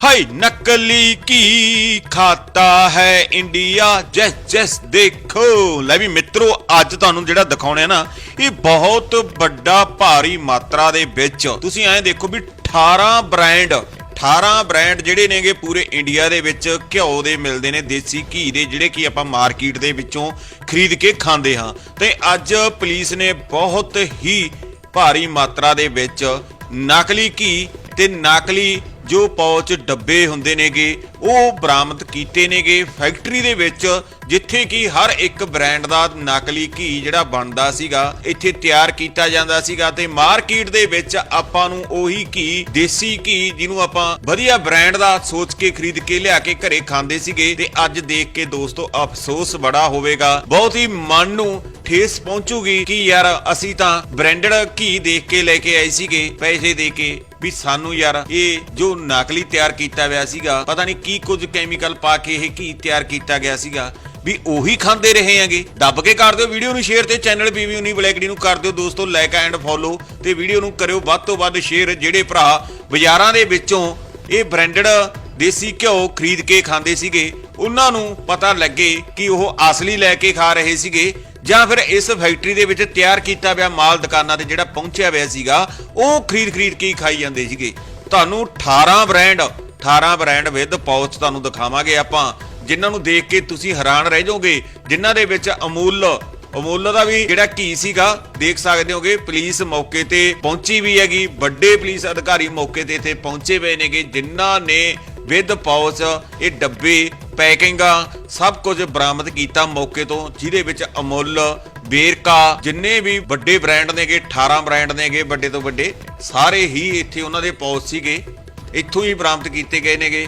High ਨਕਲੀ ਕੀ ਖਾਤਾ ਹੈ ਇੰਡੀਆ? ਜੈਸ ਜੈਸ, ਦੇਖੋ। ਲੈ ਵੀ ਮਿੱਤਰੋ, ਅੱਜ ਤੁਹਾਨੂੰ ਜਿਹੜਾ ਦਿਖਾਉਣਾ ਨਾ, ਇਹ ਬਹੁਤ ਵੱਡਾ ਭਾਰੀ ਮਾਤਰਾ ਦੇ ਵਿੱਚ ਤੁਸੀਂ ਐਂ ਦੇਖੋ ਵੀ 18 ਬ੍ਰਾਂਡ 18 ਬ੍ਰਾਂਡ ਜਿਹੜੇ ਨੇਗੇ ਪੂਰੇ ਇੰਡੀਆ ਦੇ ਵਿੱਚ ਘਿਓ ਦੇ ਮਿਲਦੇ ਨੇ, ਦੇਸੀ ਘੀ ਦੇ ਜਿਹੜੇ ਕਿ ਆਪਾਂ ਮਾਰਕੀਟ ਦੇ ਵਿੱਚੋਂ ਖਰੀਦ ਕੇ ਖਾਂਦੇ ਹਾਂ। ਤੇ ਅੱਜ ਪੁਲਿਸ ਨੇ ਬਹੁਤ ਹੀ ਭਾਰੀ ਮਾਤਰਾ ਦੇ ਵਿੱਚ ਨਕਲੀ ਘੀ ਤੇ ਨਕਲੀ ਜੋ ਪੌਚ ਡੱਬੇ ਹੁੰਦੇ ਨੇਗੇ, ਉਹ ਬਰਾਮਦ ਕੀਤੇ ਨੇਗੇ ਫੈਕਟਰੀ ਦੇ ਵਿੱਚ, ਜਿੱਥੇ ਕਿ ਹਰ ਇੱਕ ਬ੍ਰਾਂਡ ਦਾ ਨਕਲੀ ਘੀ ਜਿਹੜਾ ਬਣਦਾ ਸੀਗਾ, ਇੱਥੇ ਤਿਆਰ ਕੀਤਾ ਜਾਂਦਾ ਸੀਗਾ ਤੇ ਮਾਰਕੀਟ ਦੇ ਵਿੱਚ ਆਪਾਂ ਨੂੰ ਉਹੀ ਘੀ, ਦੇਸੀ ਘੀ ਜਿਹਨੂੰ ਆਪਾਂ ਵਧੀਆ ਬ੍ਰਾਂਡ ਦਾ ਸੋਚ ਕੇ ਖਰੀਦ ਕੇ ਲਿਆ ਕੇ ਘਰੇ ਖਾਂਦੇ ਸੀਗੇ ਤੇ ਅੱਜ ਦੇਖ ਕੇ ਦੋਸਤੋ ਅਫਸੋਸ ਬੜਾ ਹੋਵੇਗਾ। ਬਹੁਤ ਹੀ ਮਨ ਨੂੰ ਠੇਸ ਪਹੁੰਚੂਗੀ ਕਿ ਯਾਰ ਅਸੀਂ ਤਾਂ ਬ੍ਰਾਂਡਡ ਘੀ ਦੇਖ ਕੇ ਲੈ ਕੇ ਆਏ ਸੀਗੇ, ਪੈਸੇ ਦੇ ਕੇ ਵੀ ਸਾਨੂੰ ਯਾਰ ਇਹ ਜੋ ਨਕਲੀ ਤਿਆਰ ਕੀਤਾ ਹੋਇਆ ਸੀਗਾ, ਪਤਾ ਨਹੀਂ ਕੀ ਕੁਝ ਕੈਮੀਕਲ ਪਾ ਕੇ ਇਹ ਘੀ ਤਿਆਰ ਕੀਤਾ ਗਿਆ ਸੀਗਾ, ਵੀ ਉਹੀ ਖਾਂਦੇ ਰਹੇ ਹੈਗੇ। ਦੱਬ ਕੇ ਕਰ ਦਿਓ ਵੀਡੀਓ ਨੂੰ ਸ਼ੇਅਰ ਤੇ ਚੈਨਲ ਪੀਵੀ ਉਨੀ ਬਲੈਕਡੀ ਨੂੰ ਕਰ ਦਿਓ ਦੋਸਤੋ ਲਾਈਕ ਐਂਡ ਫੋਲੋ ਤੇ ਵੀਡੀਓ ਨੂੰ ਕਰਿਓ ਵੱਧ ਤੋਂ ਵੱਧ ਸ਼ੇਅਰ ਜਿਹੜੇ ਭਰਾ ਬਾਜ਼ਾਰਾਂ ਦੇ ਵਿੱਚੋਂ ਇਹ ਬ੍ਰਾਂਡਡ ਦੇਸੀ ਘਿਓ ਖਰੀਦ ਕੇ ਖਾਂਦੇ ਸੀਗੇ। ਉਹਨਾਂ ਨੂੰ ਪਤਾ ਲੱਗੇ ਕਿ ਉਹ ਅਸਲੀ ਲੈ ਕੇ ਖਾ ਰਹੇ ਸੀਗੇ ਜਾਂ ਫਿਰ ਇਸ ਫੈਕਟਰੀ ਦੇ ਵਿੱਚ ਤਿਆਰ ਕੀਤਾ ਹੋਇਆ ਮਾਲ ਦੁਕਾਨਾਂ ਤੇ ਜਿਹੜਾ ਪਹੁੰਚਿਆ ਹੋਇਆ ਸੀਗਾ, ਉਹ ਖਰੀਦ ਖਰੀਦ ਕੇ ਹੀ ਖਾਈ ਜਾਂਦੇ ਸੀਗੇ। ਤੁਹਾਨੂੰ 18 ਬ੍ਰਾਂਡ 18 ਬ੍ਰਾਂਡ ਵਿਦ ਪਾਉਚ ਤੁਹਾਨੂੰ ਦਿਖਾਵਾਂਗੇ ਆਪਾਂ, ਜਿਨ੍ਹਾਂ ਨੂੰ ਦੇਖ ਕੇ ਤੁਸੀਂ ਹੈਰਾਨ ਰਹਿ ਜਾਓਗੇ, ਜਿਨ੍ਹਾਂ ਦੇ ਵਿੱਚ ਅਮੂਲ ਅਮੂਲ ਦਾ ਵੀ ਜਿਹੜਾ ਘੀ ਸੀਗਾ, ਦੇਖ ਸਕਦੇ ਹੋਗੇ, ਪੁਲਿਸ ਮੌਕੇ ਤੇ ਪਹੁੰਚੀ ਵੀ ਹੈਗੀ, ਵੱਡੇ ਪੁਲਿਸ ਅਧਿਕਾਰੀ ਮੌਕੇ ਤੇ ਇੱਥੇ ਪਹੁੰਚੇ ਹੋਏ ਨੇਗੇ, ਜਿਨ੍ਹਾਂ ਨੇ ਵਿਦ ਪਾਉਚ ਇਹ ਡੱਬੇ, ਪੈਕਿੰਗਾਂ, ਸਭ ਕੁਝ ਬਰਾਮਦ ਕੀਤਾ ਮੌਕੇ ਤੋਂ, ਜਿਹਦੇ ਵਿੱਚ ਅਮੁੱਲ, ਬੇਰਕਾ, ਜਿੰਨੇ ਵੀ ਵੱਡੇ ਬ੍ਰਾਂਡ ਨੇਗੇ 18 ਬ੍ਰਾਂਡ ਨੇਗੇ, ਵੱਡੇ ਤੋਂ ਵੱਡੇ, ਸਾਰੇ ਹੀ ਇੱਥੇ ਉਹਨਾਂ ਦੇ ਪਾਉਚ ਸੀਗੇ, ਇੱਥੋਂ ਹੀ ਬਰਾਮਦ ਕੀਤੇ ਗਏ ਨੇਗੇ।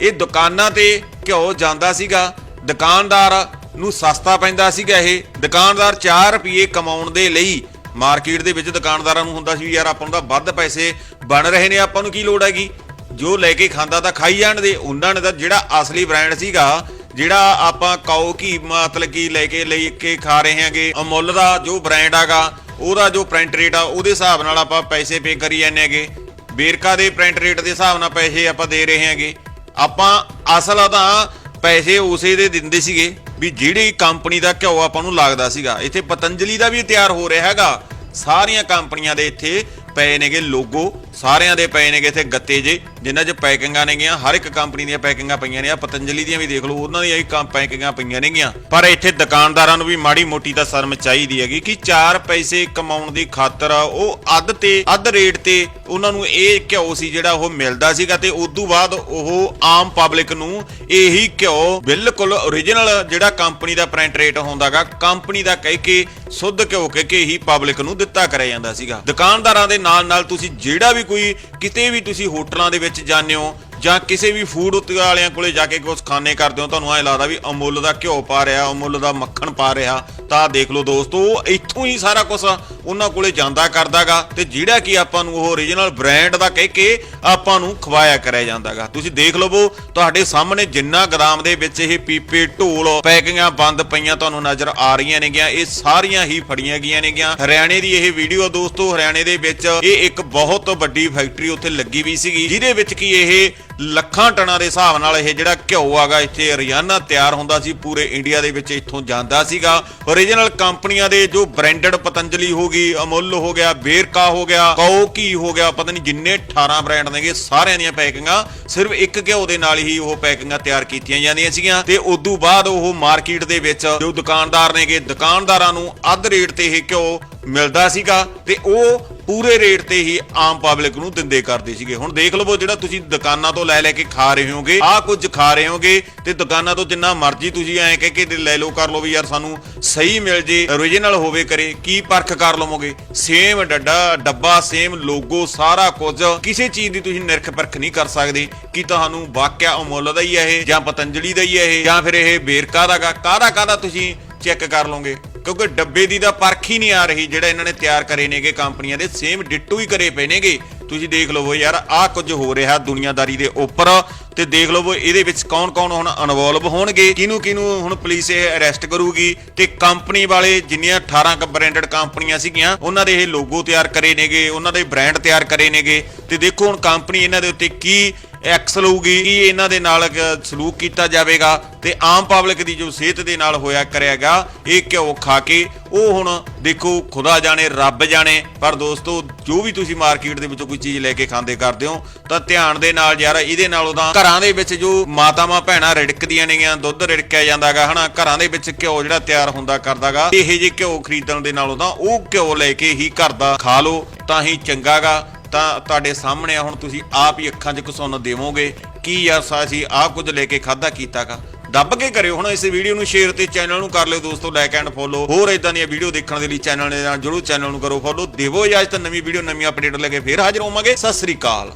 ਇਹ ਦੁਕਾਨਾਂ ਤੇ ਘਿਓ ਜਾਂਦਾ ਸੀਗਾ, ਦੁਕਾਨਦਾਰ ਨੂੰ ਸਸਤਾ ਪੈਂਦਾ ਸੀਗਾ ਇਹ। ਦੁਕਾਨਦਾਰ 4 ਰੁਪਏ ਕਮਾਉਣ ਦੇ ਲਈ ਮਾਰਕੀਟ ਦੇ ਵਿੱਚ ਦੁਕਾਨਦਾਰਾਂ ਨੂੰ ਹੁੰਦਾ ਸੀ ਵੀ ਯਾਰ ਆਪਾਂ ਨੂੰ ਤਾਂ ਵੱਧ ਪੈਸੇ ਬਣ ਰਹੇ ਨੇ, ਆਪਾਂ ਨੂੰ ਕੀ ਲੋੜ ਹੈਗੀ? ਜੋ ਲੈ ਕੇ ਖਾਂਦਾ ਤਾਂ ਖਾਈ ਜਾਣ ਦੇ। ਉਹਨਾਂ ਨੇ ਤਾਂ ਜਿਹੜਾ ਅਸਲੀ ਬ੍ਰਾਂਡ ਸੀਗਾ, ਜਿਹੜਾ ਆਪਾਂ ਕਾਓ ਕੀ ਮਤਲਬ ਕੀ ਲੈ ਕੇ ਲੈ ਕੇ ਖਾ ਰਹੇ ਹਾਂਗੇ, ਅਮੁੱਲ ਦਾ ਜੋ ਬ੍ਰਾਂਡ ਹੈਗਾ ਉਹਦਾ ਜੋ ਪ੍ਰਿੰਟ ਰੇਟ ਆ, ਉਹਦੇ ਹਿਸਾਬ ਨਾਲ ਆਪਾਂ ਪੈਸੇ ਪੇ ਕਰੀ ਜਾਂਦੇ ਹੈਗੇ। ਬੇਰਕਾ ਦੇ ਪ੍ਰਿੰਟ ਰੇਟ ਦੇ ਹਿਸਾਬ ਨਾਲ ਪੈਸੇ ਆਪਾਂ ਦੇ ਰਹੇ ਹਾਂਗੇ। ਆਪਾਂ ਅਸਲ ਤਾਂ ਪੈਸੇ ਉਸੇ ਦੇ ਦਿੰਦੇ ਸੀਗੇ ਵੀ ਜਿਹੜੀ ਕੰਪਨੀ ਦਾ ਘਿਓ ਆਪਾਂ ਨੂੰ ਲੱਗਦਾ ਸੀਗਾ। ਇੱਥੇ ਪਤੰਜਲੀ ਦਾ ਵੀ ਤਿਆਰ ਹੋ ਰਿਹਾ ਹੈਗਾ। ਸਾਰੀਆਂ ਕੰਪਨੀਆਂ ਦੇ ਇੱਥੇ ਪਏ ਨੇਗੇ ਲੋਗੋ ਸਾਰਿਆਂ ਦੇ ਪਏ ਨੇਗੇ ਇੱਥੇ ਗੱਤੇ ਜੇ, ਜਿਨ੍ਹਾਂ 'ਚ ਪੈਕਿੰਗਾਂ ਨੇਗੀਆਂ, ਹਰ ਇੱਕ ਕੰਪਨੀ ਦੀਆਂ ਪੈਕਿੰਗਾਂ ਪਈਆਂ ਨੇ। ਆ ਪਤੰਜਲੀ ਦੀਆਂ ਵੀ ਦੇਖ ਲਓ, ਉਹਨਾਂ ਦੀਆਂ ਵੀ ਪੈਕਿੰਗਾਂ ਪਈਆਂ ਨੇਗੀਆਂ। ਪਰ ਇੱਥੇ ਦੁਕਾਨਦਾਰਾਂ ਨੂੰ ਵੀ ਮਾੜੀ ਮੋਟੀ ਤਾਂ ਸ਼ਰਮ ਚਾਹੀਦੀ ਹੈਗੀ ਕਿ 4 ਪੈਸੇ ਕਮਾਉਣ ਦੀ ਖਾਤਰ ਉਹ ਅੱਧ ਤੇ, ਅੱਧ ਰੇਟ ਤੇ ਉਹਨਾਂ ਨੂੰ ਇਹ ਘਿਓ ਸੀ ਜਿਹੜਾ ਉਹ ਮਿਲਦਾ ਸੀਗਾ ਤੇ ਉਦੋਂ ਬਾਅਦ ਉਹ ਆਮ ਪਬਲਿਕ ਨੂੰ ਇਹੀ ਘਿਓ ਬਿਲਕੁਲ origignal ਜਿਹੜਾ ਕੰਪਨੀ ਦਾ ਪ੍ਰਿੰਟ ਰੇਟ ਹੁੰਦਾਗਾ, ਕੰਪਨੀ ਦਾ ਕਹਿ ਕੇ, ਸੁੱਧ ਘਿਓ ਕਹਿ ਕੇ ਹੀ ਪਬਲਿਕ ਨੂੰ ਦਿੱਤਾ ਕਰਿਆ ਜਾਂਦਾ ਸੀਗਾ। ਦੁਕਾਨਦਾਰਾਂ ਦੇ ਨਾਲ ਨਾਲ ਤੁਸੀਂ ਜਿਹੜਾ ਵੀ ਕੋਈ ਕਿਤੇ ਵੀ ਤੁਸੀਂ ਹੋਟਲਾਂ ਦੇ ਵਿੱਚ ਜਾਂਦੇ ਹੋ ਜਾਂ ਕਿਸੇ ਵੀ ਫੂਡ ਉੱਤੇ ਵਾਲਿਆਂ ਕੋਲੇ ਜਾ ਕੇ ਕੁਝ ਖਾਣੇ ਕਰਦੇ ਹੋ, ਤੁਹਾਨੂੰ ਐ ਲੱਗਦਾ ਵੀ ਅਮੁੱਲ ਦਾ ਘਿਓ ਪਾ ਰਿਹਾ, ਅਮੁੱਲ ਦਾ ਮੱਖਣ ਪਾ ਰਿਹਾ ਤਾਂ ਦੇਖ ਲਓ ਦੋਸਤੋ ਉਹ ਇੱਥੋਂ ਹੀ ਸਾਰਾ ਕੁਝ ਉਹਨਾਂ ਕੋਲੇ ਜਾਂਦਾ ਕਰਦਾਗਾ ਤੇ ਜਿਹੜਾ ਕਿ ਆਪਾਂ ਨੂੰ ਉਹ origignal ਬ੍ਰਾਂਡ ਦਾ ਕਹਿ ਕੇ ਆਪਾਂ ਨੂੰ ਖਵਾਇਆ ਕਰਿਆ ਜਾਂਦਾਗਾ। ਤੁਸੀਂ ਦੇਖ ਲਵੋ ਤੁਹਾਡੇ ਸਾਹਮਣੇ ਜਿੰਨਾ ਗਦਾਮ ਦੇ ਵਿੱਚ ਇਹ ਪੀਪੇ, ਢੋਲ ਪੈਕਿੰਗਾਂ ਬੰਦ ਪਈਆਂ ਤੁਹਾਨੂੰ ਨਜ਼ਰ ਆ ਰਹੀਆਂ ਨੇਗੀਆਂ, ਇਹ ਸਾਰੀਆਂ ਹੀ ਫੜੀਆਂ ਗਈਆਂ ਨੇਗੀਆਂ। ਹਰਿਆਣੇ ਦੀ ਇਹ ਵੀਡੀਓ ਦੋਸਤੋ, ਹਰਿਆਣੇ ਦੇ ਵਿੱਚ ਇਹ ਇੱਕ ਬਹੁਤ ਵੱਡੀ ਫੈਕਟਰੀ ਉੱਥੇ ਲੱਗੀ ਵੀ ਸੀਗੀ, ਜਿਹਦੇ ਵਿੱਚ ਕੀ ਇਹ ਲੱਖਾਂ ਟਨਾਂ ਦੇ ਹਿਸਾਬ ਨਾਲ ਇਹ ਜਿਹੜਾ ਘਿਓ ਆਗਾ, ਇੱਥੇ ਹਰਿਆਣਾ ਤਿਆਰ ਹੁੰਦਾ ਸੀ, ਪੂਰੇ ਇੰਡੀਆ ਦੇ ਵਿੱਚ ਇੱਥੋਂ ਜਾਂਦਾ ਸੀਗਾ। Origignal ਕੰਪਨੀਆਂ ਦੇ ਜੋ ਬ੍ਰਾਂਡਡ ਪਤੰਜਲੀ ਹੋ ਗਈ, ਅਮੁੱਲ ਹੋ ਗਿਆ, ਬੇਰਕਾ ਹੋ ਗਿਆ, ਕਓ ਕੀ ਹੋ ਗਿਆ, ਪਤਾ ਨਹੀਂ ਜਿੰਨੇ 18 ਬ੍ਰਾਂਡ ਨੇਗੇ, ਸਾਰਿਆਂ ਦੀਆਂ ਪੈਕਿੰਗਾਂ ਸਿਰਫ ਇੱਕ ਘਿਓ ਦੇ ਨਾਲ ਹੀ ਉਹ ਪੈਕਿੰਗਾਂ ਤਿਆਰ ਕੀਤੀਆਂ ਜਾਂਦੀਆਂ ਸੀਗੀਆਂ। ਤੇ ਉਦੋਂ ਬਾਅਦ ਉਹ ਮਾਰਕੀਟ ਦੇ ਵਿੱਚ ਜੋ ਦੁਕਾਨਦਾਰ ਨੇਗੇ, ਦੁਕਾਨਦਾਰਾਂ ਨੂੰ ਅੱਧ ਰੇਟ ਤੇ ਇਹ ਘਿਓ ਮਿਲਦਾ ਸੀਗਾ। ਤੇ ਉਹ ਪੂਰੇ ਰੇਟ ਤੇ ਹੀ ਆਮ ਪਬਲਿਕ ਨੂੰ ਦਿੰਦੇ ਕਰਦੇ ਸੀਗੇ। ਹੁਣ ਦੇਖ ਲਵੋ ਜਿਹੜਾ ਤੁਸੀਂ ਦੁਕਾਨਾਂ ਤੋਂ ਲੈ ਲੈ ਕੇ ਖਾ ਰਹੇ ਹੋਗੇ, ਆਹ ਕੁਝ ਖਾ ਰਹੇ ਹੋਗੇ ਤੇ ਦੁਕਾਨਾਂ ਤੋਂ ਜਿੰਨਾ ਮਰਜ਼ੀ ਤੁਸੀਂ ਐਂ ਕਹਿ ਕੇ ਲੈ ਲਓ, ਕਰ ਲਓ ਵੀ ਯਾਰ ਸਾਨੂੰ ਸਹੀ ਮਿਲ ਜੇ origignal ਹੋਵੇ ਕਰੇ, ਕੀ ਪਰਖ ਕਰ ਲਵੋਗੇ? ਸੇਮ ਡੱਡਾ, ਡੱਬਾ ਸੇਮ ਲੋਗੋ ਸਾਰਾ ਕੁਝ। ਕਿਸੇ ਚੀਜ਼ ਦੀ ਤੁਸੀਂ ਨਿਰਖ ਪਰਖ ਨਹੀਂ ਕਰ ਸਕਦੇ। ਕਿ ਤੁਹਾਨੂੰ ਵਾਕਿਆ ਅਮੁੱਲ ਦਾ ਹੀ ਹੈ ਇਹ, ਜਾਂ ਪਤੰਜਲੀ ਦਾ ਹੀ ਹੈ ਇਹ, ਜਾਂ ਫਿਰ ਇਹ ਬੇਰਕਾ ਦਾ ਗਾ? ਕਾਹਦਾ ਕਾਹਦਾ ਤੁਸੀਂ ਚੈੱਕ ਕਰ ਲਓਗੇ ਕਿਉਂਕਿ ਡੱਬੇ ਦੀ ਤਾਂ ਪਰਖ ਹੀ ਨਹੀਂ ਆ ਰਹੀ, ਜਿਹੜਾ ਇਹਨਾਂ ਨੇ ਤਿਆਰ ਕਰੇ ਨੇਗੇ ਕੰਪਨੀਆਂ ਦੇ ਸੇਮ ਡਿੱਟੂ ਹੀ ਕਰੇ ਪਏ ਨੇਗੇ। ਤੁਸੀਂ ਦੇਖ ਲਵੋ ਯਾਰ, ਆਹ ਕੁਝ ਹੋ ਰਿਹਾ ਦੁਨੀਆਦਾਰੀ ਦੇ ਉੱਪਰ, ਤੇ ਦੇਖ ਲਵੋ ਇਹਦੇ ਵਿੱਚ ਕੌਣ-ਕੌਣ ਹੁਣ ਇਨਵੋਲਵ ਹੋਣਗੇ ਕਿਹਨੂੰ ਕਿਹਨੂੰ ਹੁਣ ਪੁਲਿਸ ਇਹ ਅਰੈਸਟ ਕਰੂਗੀ, ਤੇ ਕੰਪਨੀ ਵਾਲੇ ਜਿੰਨੀਆਂ 18 ਬ੍ਰਾਂਡਡ ਕੰਪਨੀਆਂ ਸੀਗੀਆਂ, ਉਹਨਾਂ ਦੇ ਇਹ ਲੋਗੋ ਤਿਆਰ ਕਰੇ ਨੇਗੇ, ਉਹਨਾਂ ਦੇ ਬ੍ਰਾਂਡ ਤਿਆਰ ਕਰੇ ਨੇਗੇ, ਤੇ ਦੇਖੋ ਹੁਣ ਕੰਪਨੀ ਇਹਨਾਂ ਦੇ ਉੱਤੇ ਕੀ ਐਕਸ ਲਊਗੀ ਕੀ ਇਹਨਾਂ ਦੇ ਨਾਲ ਸਲੂਕ ਕੀਤਾ ਜਾਵੇਗਾ ਤੇ ਆਮ ਪਬਲਿਕ ਦੀ ਜੋ ਸਿਹਤ ਦੇ ਨਾਲ ਹੋਇਆ ਕਰਿਆਗਾ ਇਹ ਘਿਓ ਖਾ ਕੇ, ਉਹ ਹੁਣ ਦੇਖੋ ਖੁਦਾ ਜਾਣੇ, ਰੱਬ ਜਾਣੇ, ਪਰ ਦੋਸਤੋ, ਜੋ ਵੀ ਤੁਸੀਂ ਮਾਰਕੀਟ ਦੇ ਵਿੱਚੋਂ ਕੋਈ ਚੀਜ਼ ਲੈ ਕੇ ਖਾਂਦੇ ਕਰਦੇ ਹੋ, ਤਾਂ ਧਿਆਨ ਦੇ ਨਾਲ ਯਾਰ, ਇਹਦੇ ਨਾਲੋਂ ਤਾਂ ਘਰਾਂ ਦੇ ਵਿੱਚ ਜੋ ਮਾਤਾਵਾਂ ਭੈਣਾਂ ਰਿੜਕਦੀਆਂ ਨੇਗੀਆਂ, ਦੁੱਧ ਰਿੜਕਿਆ ਜਾਂਦਾਗਾ, ਹਨਾ, ਘਰਾਂ ਦੇ ਵਿੱਚ ਘਿਓ ਜਿਹੜਾ ਤਿਆਰ ਹੁੰਦਾ ਕਰਦਾਗਾ, ਇਹ ਜਿਹੇ ਘਿਓ ਖਰੀਦਣ ਦੇ ਨਾਲੋਂ ਤਾਂ ਉਹ ਘਿਓ ਲੈ ਕੇ ਹੀ ਘਰ ਦਾ ਖਾ ਲਓ, ਤਾਂ ਹੀ ਚੰਗਾਗਾ। ਤਾਂ ਤੁਹਾਡੇ ਸਾਹਮਣੇ ਆ, ਹੁਣ ਤੁਸੀਂ ਆਪ ਹੀ ਅੱਖਾਂ 'ਚ ਘਸੁੰਨ ਦੇਵੋਗੇ। ਕੀ ਯਾਰ ਸਾ, ਅਸੀਂ ਆਹ ਕੁਝ ਲੈ ਕੇ ਖਾਦਾ ਕੀਤਾਗਾ ਦੱਬ ਕੇ ਕਰਿਓ, ਹੁਣ ਇਸ ਵੀਡੀਓ ਨੂੰ ਸ਼ੇਅਰ ਤੇ ਚੈਨਲ ਨੂੰ ਕਰ ਲਿਓ ਦੋਸਤੋ ਲਾਈਕ ਐਂਡ ਫੋਲੋ ਹੋਰ ਇਦਾਂ ਦੀਆਂ ਵੀਡੀਓ ਦੇਖਣ ਦੇ ਲਈ ਚੈਨਲ ਦੇ ਨਾਲ ਜਰੂਰ ਚੈਨਲ ਨੂੰ ਕਰੋ ਫੋਲੋ ਦੇਵੋ ਇਜਾਜ਼ਤ, ਨਵੀਂ ਵੀਡੀਓ, ਨਵੀਂ ਅਪਡੇਟ ਲੈ ਕੇ ਫੇਰ ਹਾਜ਼ਰ ਹੋਵਾਂਗੇ। ਸਤਿ ਸ੍ਰੀ ਅਕਾਲ।